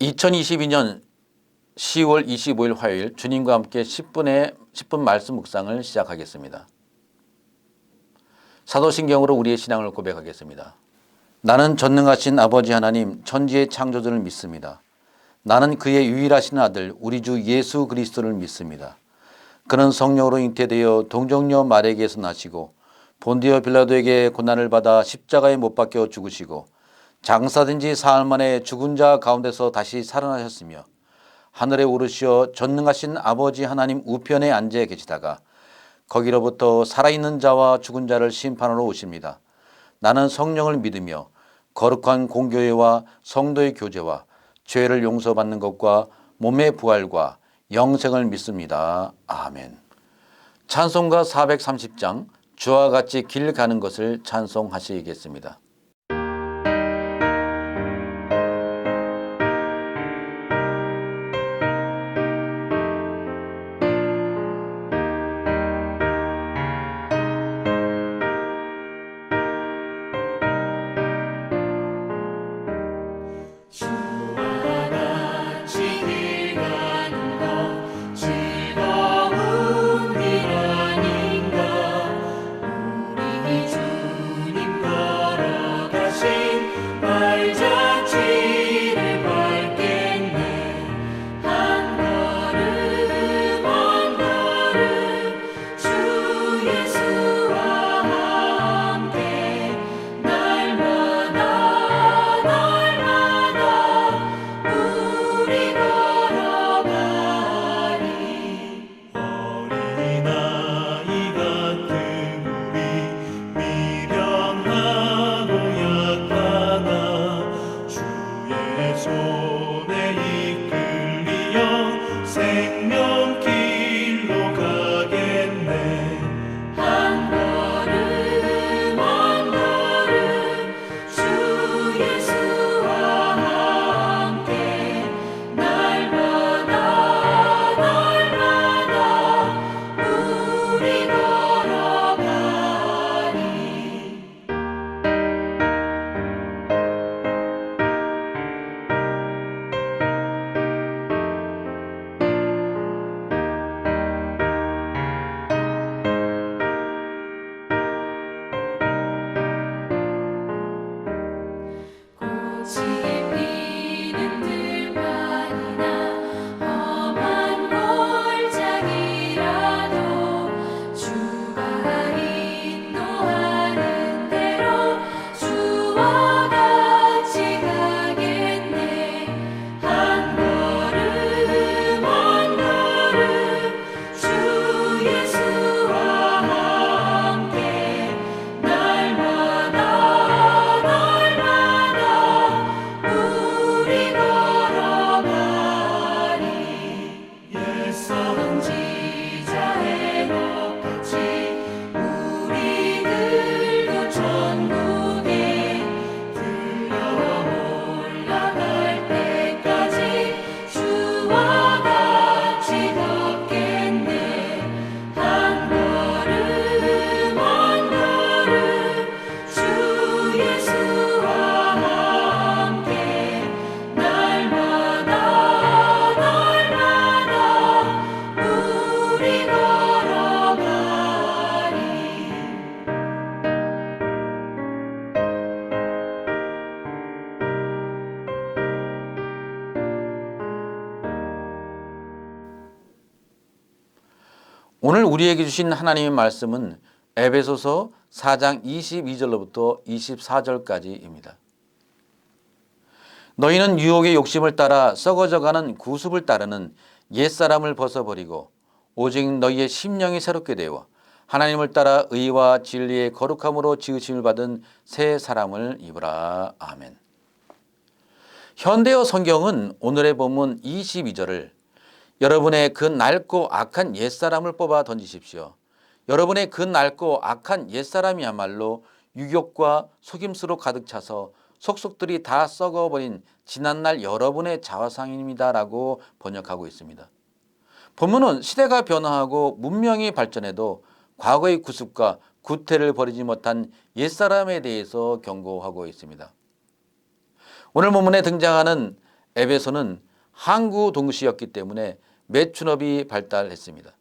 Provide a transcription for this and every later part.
2022년 10월 25일 화요일 주님과 함께 10분의 10분 말씀 묵상을 시작하겠습니다. 사도신경으로 우리의 신앙을 고백하겠습니다. 나는 전능하신 아버지 하나님 천지의 창조주를 믿습니다. 나는 그의 유일하신 아들 우리 주 예수 그리스도를 믿습니다. 그는 성령으로 잉태되어 동정녀 마리에게서 나시고 본디오 빌라도에게 고난을 받아 십자가에 못 박혀 죽으시고 장사된 지 사흘 만에 죽은 자 가운데서 다시 살아나셨으며 하늘에 오르시어 전능하신 아버지 하나님 우편에 앉아 계시다가 거기로부터 살아있는 자와 죽은 자를 심판하러 오십니다. 나는 성령을 믿으며 거룩한 공교회와 성도의 교제와 죄를 용서받는 것과 몸의 부활과 영생을 믿습니다. 아멘. 찬송가 430장 주와 같이 길 가는 것을 찬송하시겠습니다. 우리에게 주신 하나님의 말씀은 에베소서 4장 22절로부터 24절까지입니다. 너희는 유혹의 욕심을 따라 썩어져가는 구습을 따르는 옛사람을 벗어버리고 오직 너희의 심령이 새롭게 되어 하나님을 따라 의와 진리의 거룩함으로 지으심을 받은 새 사람을 입으라. 아멘. 현대어 성경은 오늘의 본문 22절을 여러분의 그 낡고 악한 옛사람을 뽑아 던지십시오. 여러분의 그 낡고 악한 옛사람이야말로 유욕과 속임수로 가득 차서 속속들이 다 썩어버린 지난날 여러분의 자화상입니다라고 번역하고 있습니다. 본문은 시대가 변화하고 문명이 발전해도 과거의 구습과 구태를 버리지 못한 옛사람에 대해서 경고하고 있습니다. 오늘 본문에 등장하는 에베소는 항구 동시였기 때문에 매춘업이 발달했습니다.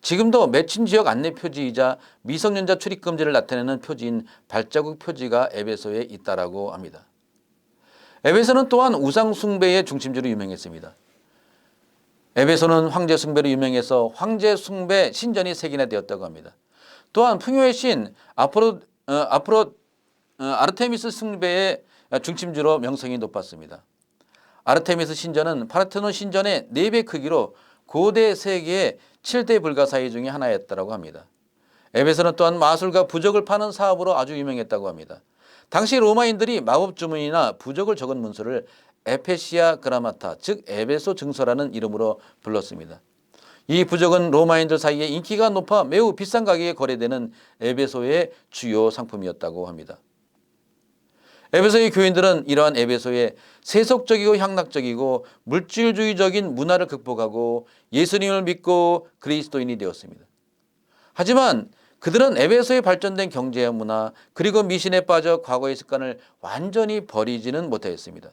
지금도 매춘 지역 안내 표지이자 미성년자 출입 금지를 나타내는 표지인 발자국 표지가 에베소에 있다라고 합니다. 에베소는 또한 우상 숭배의 중심지로 유명했습니다. 에베소는 황제 숭배로 유명해서 황제 숭배 신전이 세 개나 되었다고 합니다. 또한 풍요의 신 아프로 어, 아프로 어, 아르테미스 숭배의 중심지로 명성이 높았습니다. 아르테미스 신전은 파르테논 신전의 4배 크기로 고대 세계의 7대 불가사의 중에 하나였다고 합니다. 에베소는 또한 마술과 부적을 파는 사업으로 아주 유명했다고 합니다. 당시 로마인들이 마법 주문이나 부적을 적은 문서를 에페시아 그라마타 즉 에베소 증서라는 이름으로 불렀습니다. 이 부적은 로마인들 사이에 인기가 높아 매우 비싼 가격에 거래되는 에베소의 주요 상품이었다고 합니다. 에베소의 교인들은 이러한 에베소의 세속적이고 향락적이고 물질주의적인 문화를 극복하고 예수님을 믿고 그리스도인이 되었습니다. 하지만 그들은 에베소에 발전된 경제와 문화 그리고 미신에 빠져 과거의 습관을 완전히 버리지는 못하였습니다.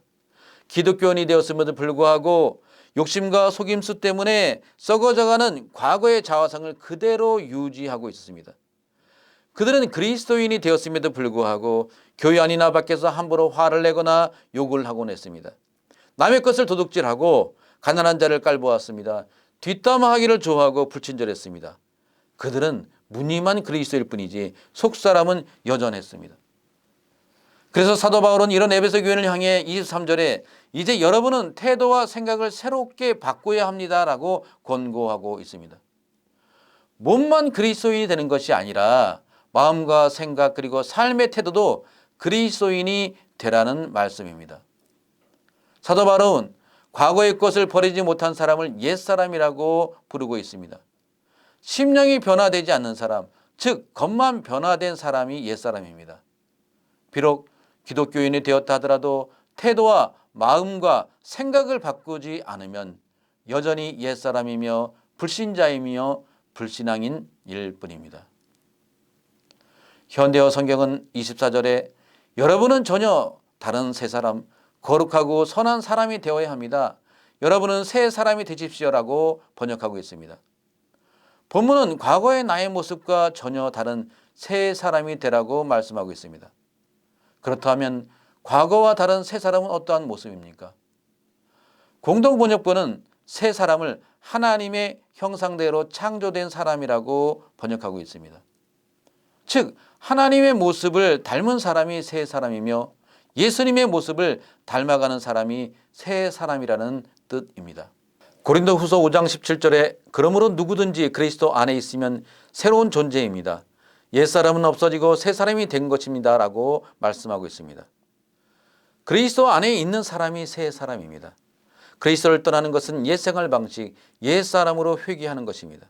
기독교인이 되었음에도 불구하고 욕심과 속임수 때문에 썩어져가는 과거의 자화상을 그대로 유지하고 있었습니다. 그들은 그리스도인이 되었음에도 불구하고 교회 안이나 밖에서 함부로 화를 내거나 욕을 하곤 했습니다. 남의 것을 도둑질하고 가난한 자를 깔보았습니다. 뒷담화하기를 좋아하고 불친절했습니다. 그들은 무늬만 그리스도일 뿐이지 속 사람은 여전했습니다. 그래서 사도 바울은 이런 에베소 교회를 향해 23절에 이제 여러분은 태도와 생각을 새롭게 바꿔야 합니다라고 권고하고 있습니다. 몸만 그리스도인이 되는 것이 아니라 마음과 생각 그리고 삶의 태도도 그리스도인이 되라는 말씀입니다. 사도 바울은 과거의 것을 버리지 못한 사람을 옛사람이라고 부르고 있습니다. 심령이 변화되지 않는 사람, 즉 겉만 변화된 사람이 옛사람입니다. 비록 기독교인이 되었다 하더라도 태도와 마음과 생각을 바꾸지 않으면 여전히 옛사람이며 불신자이며 불신앙인 일 뿐입니다. 현대어 성경은 24절에 여러분은 전혀 다른 새 사람, 거룩하고 선한 사람이 되어야 합니다. 여러분은 새 사람이 되십시오라고 번역하고 있습니다. 본문은 과거의 나의 모습과 전혀 다른 새 사람이 되라고 말씀하고 있습니다. 그렇다면 과거와 다른 새 사람은 어떠한 모습입니까? 공동 번역본은 새 사람을 하나님의 형상대로 창조된 사람이라고 번역하고 있습니다. 즉 하나님의 모습을 닮은 사람이 새 사람이며 예수님의 모습을 닮아가는 사람이 새 사람이라는 뜻입니다. 고린도 후서 5장 17절에 그러므로 누구든지 그리스도 안에 있으면 새로운 존재입니다. 옛사람은 없어지고 새 사람이 된 것입니다. 라고 말씀하고 있습니다. 그리스도 안에 있는 사람이 새 사람입니다. 그리스도를 떠나는 것은 옛 생활 방식, 옛 사람으로 회귀하는 것입니다.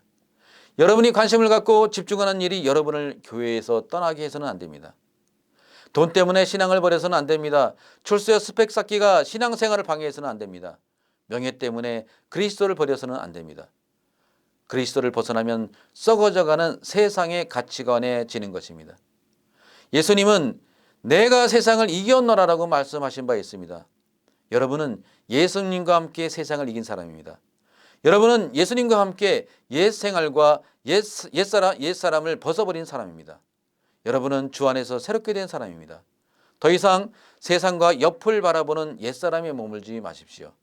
여러분이 관심을 갖고 집중하는 일이 여러분을 교회에서 떠나게 해서는 안 됩니다. 돈 때문에 신앙을 버려서는 안 됩니다. 출세와 스펙 쌓기가 신앙생활을 방해해서는 안 됩니다. 명예 때문에 그리스도를 버려서는 안 됩니다. 그리스도를 벗어나면 썩어져가는 세상의 가치관에 지는 것입니다. 예수님은 내가 세상을 이겼노라라고 말씀하신 바 있습니다. 여러분은 예수님과 함께 세상을 이긴 사람입니다. 여러분은 예수님과 함께 옛 생활과 옛, 옛사람, 옛사람을 벗어버린 사람입니다. 여러분은 주 안에서 새롭게 된 사람입니다. 더 이상 세상과 옆을 바라보는 옛사람에 머물지 마십시오.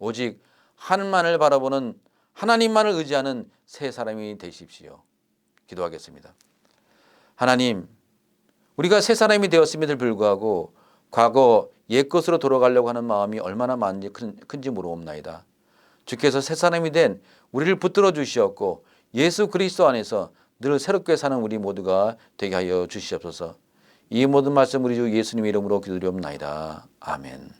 오직 하늘만을 바라보는 하나님만을 의지하는 새 사람이 되십시오. 기도하겠습니다. 하나님, 우리가 새 사람이 되었음에도 불구하고 과거 옛 것으로 돌아가려고 하는 마음이 얼마나 많은지 큰지 모르옵나이다. 주께서 새 사람이 된 우리를 붙들어 주시었고 예수 그리스도 안에서 늘 새롭게 사는 우리 모두가 되게 하여 주시옵소서. 이 모든 말씀 우리 주 예수님 이름으로 기도리옵나이다. 아멘.